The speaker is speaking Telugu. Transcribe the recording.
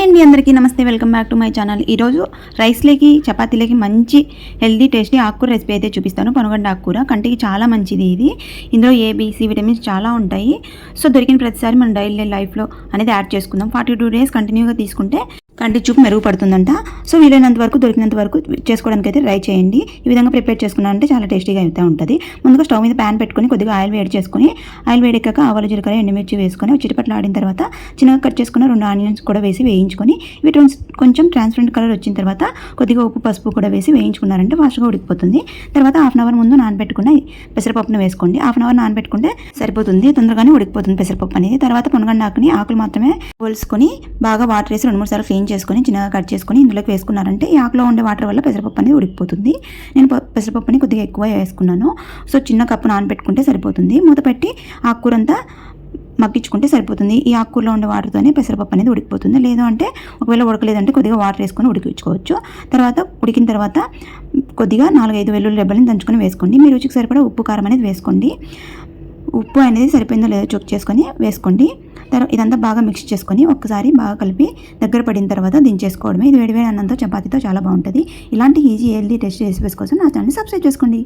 హాయ్ అండి అందరికీ నమస్తే welcome back to my channel. ఈరోజు రైస్లోకి చపాతీలకి మంచి హెల్దీ టేస్టీ ఆకుకూర రెసిపీ అయితే చూపిస్తాను. పనుగండ ఆకుకూర కంటికి చాలా మంచిది ఇది. ఇందులో ఏబీసీ విటమిన్స్ చాలా ఉంటాయి. సో దొరికిన ప్రతిసారి మనం డైలీ లైఫ్లో అనేది యాడ్ చేసుకుందాం. ఫార్టీ టూ డేస్ కంటిన్యూగా తీసుకుంటే కంటి చూపు మెరుగుపడుతుందంట. సో వీలైనంత వరకు దొరికినంత వరకు చేసుకోవడానికి అయితే ట్రై చేయండి. ఈ విధంగా ప్రిపేర్ చేసుకున్నారంటే చాలా టేస్టీగా అయితే ఉంటుంది. ముందుగా స్టవ్ మీద ప్యాన్ పెట్టుకొని కొద్దిగా ఆయిల్ వేడి చేసుకొని ఆయిల్ వేడెక్కాక ఆవాలు జీలకర్ర ఎండుమిర్చి వేసుకొని చిటిపట్లు ఆడిన తర్వాత చిన్నగా కట్ చేసుకున్న రెండు ఆనియన్స్ కూడా వేసి వేయించుకొని ఇవి కొంచెం ట్రాన్స్పరెంట్ కలర్ వచ్చిన తర్వాత కొద్దిగా ఉప్పు పసుపు కూడా వేసి వేయించుకున్నారంటే ఫాస్ట్గా ఉడికిపోతుంది. తర్వాత హాఫ్ అన్ అవర్ ముందు నానబెట్టుకున్న పెసరపప్పును వేసుకోండి. హాఫ్ అన్ అవర్ నానబెట్టుకుంటే సరిపోతుంది. తొందరగానే ఉడికిపోతుంది పెసరపప్పు అనేది. తర్వాత పొనగండాకుని ఆకులు మాత్రమే పోల్చుకొని బాగా వాటర్ వేసి రెండు మూడు సార్లు క్లీన్ చేసుకొని చిన్నగా కట్ చేసుకొని ఇందులోకి వేసుకున్నారంటే ఈ ఆకులో ఉండే వాటర్ వల్ల పెసరపప్పు అనేది ఉడికిపోతుంది. నేను పెసరపప్పుని కొద్దిగా ఎక్కువ వేసుకున్నాను. సో చిన్న కప్పు నానబెట్టుకుంటే సరిపోతుంది. మూత పెట్టి ఆకుకూర అంతా మగ్గించుకుంటే సరిపోతుంది. ఈ ఆకుకూరలో ఉండే వాటర్తోనే పెసరపప్పు అనేది ఉడికిపోతుంది. లేదు అంటే ఒకవేళ ఉడకలేదంటే కొద్దిగా వాటర్ వేసుకొని ఉడికించుకోవచ్చు. తర్వాత ఉడికిన తర్వాత కొద్దిగా నాలుగైదు వెల్లుల్లి రెబ్బలను దంచుకొని వేసుకోండి. మీ రుచికి సరిపడా ఉప్పు కారం అనేది వేసుకోండి. ఉప్పు అనేది సరిపోయిందో లేదో చెక్ చేసుకొని వేసుకోండి. తర్వాత ఇదంతా బాగా మిక్స్ చేసుకొని ఒక్కసారి బాగా కలిపి దగ్గర పడిన తర్వాత దించేసుకోవడమే. ఇది వేడివేడి అన్నంతో చపాతీతో చాలా బాగుంటుంది. ఇలాంటి ఈజీ హెల్దీ టెస్ట్ రెసిపీస్ కోసం నా ఛానల్ని సబ్స్క్రైబ్ చేసుకోండి.